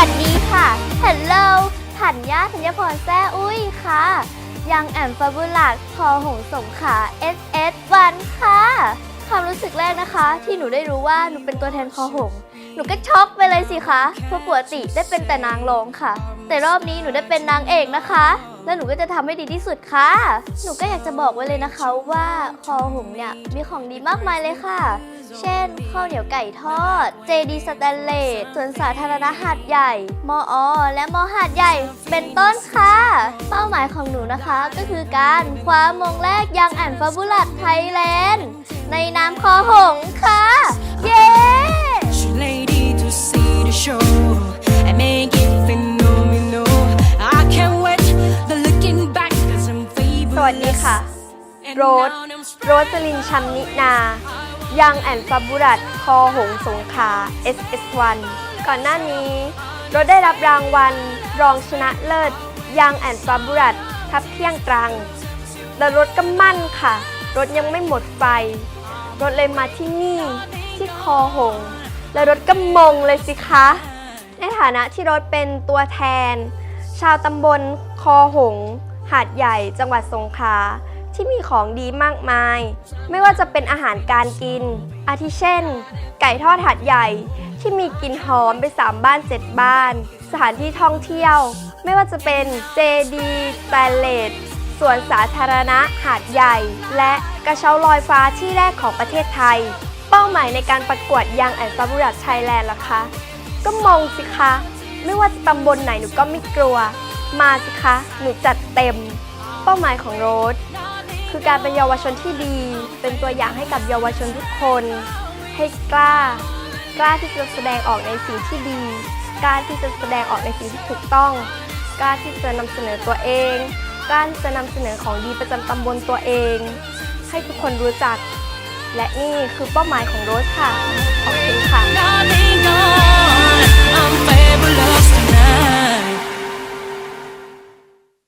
ฮัลโหลถันยาธัญพรแซ่อุ้ยค่ะ ยังแอมฟาบูลัดพอหงสงขา SS วันค่ะ ความรู้สึกแรกนะคะ ที่หนูได้รู้ว่าหนูเป็นตัวแทนคอหง หนูก็ช็อกไปเลยสิคะเพราะปกติได้เป็นแต่นางรองค่ะ แต่รอบนี้หนูได้เป็นนางเอกนะคะ และหนูก็จะทำให้ดีที่สุดค่ะ หนูก็อยากจะบอกไว้เลยนะคะว่าคอหงเนี่ยมีของดีมากมายเลยค่ะ เช่นข้าวเหนียวไก่ทอด เจดีสแตนเลสสวนสาธารณะหาดใหญ่ มออและมอหาดใหญ่ เป็นต้นค่ะ เป้าหมายของหนูนะคะก็คือการคว้ามงแรกยังแอนฟาบุลัดไทยแลนด์ในนามคอหงค่ะ เย้ lady to see the show and make it วัสดีค่ะ โรสโรสลินชัมนินา ยังแอนฟาบุรัตคอหงสงขลา SS1 ก่อนหน้านี้ โรสได้รับรางวัล รองชนะเลิศ ยังแอนฟาบุรัตทับเที่ยงตรัง แต่รถก็มั่นค่ะ รถยังไม่หมดไฟ รถเลยมาที่นี่ ที่คอหง แล้วรถก็มงเลยสิคะ ในฐานะที่รถเป็นตัวแทน ชาวตำบลคอหง หาดใหญ่จังหวัดสงขลาที่มีของดีมากมาย ไม่ว่าจะเป็นอาหารการกิน อาทิเช่น ไก่ทอดหาดใหญ่ที่มีกลิ่นหอมไปสามบ้านเจ็ดบ้าน สถานที่ท่องเที่ยว ไม่ว่าจะเป็นเจดีสแตนเลสสวนสาธารณะหาดใหญ่ และกระเช้าลอยฟ้าที่แรกของประเทศไทย เป้าหมายในการประกวดยังแอนฟาบุรัตไทยแลนด์ล่ะคะ ก็มองสิคะ ไม่ว่าจะตำบลไหนหนูก็ไม่กลัว มาสิคะ หนูจัดเต็ม เป้าหมายของโรสคือการเป็นเยาวชนที่ดี เป็นตัวอย่างให้กับเยาวชนทุกคน ให้กล้า กล้าที่จะแสดงออกในสิ่งที่ดี กล้าที่จะแสดงออกในสิ่งที่ถูกต้อง กล้าที่จะนำเสนอตัวเอง กล้าที่จะนำเสนอของดีประจำตำบลตัวเอง ให้ทุกคนรู้จัก และนี่คือเป้าหมายของโรสค่ะ ขอบคุณค่ะ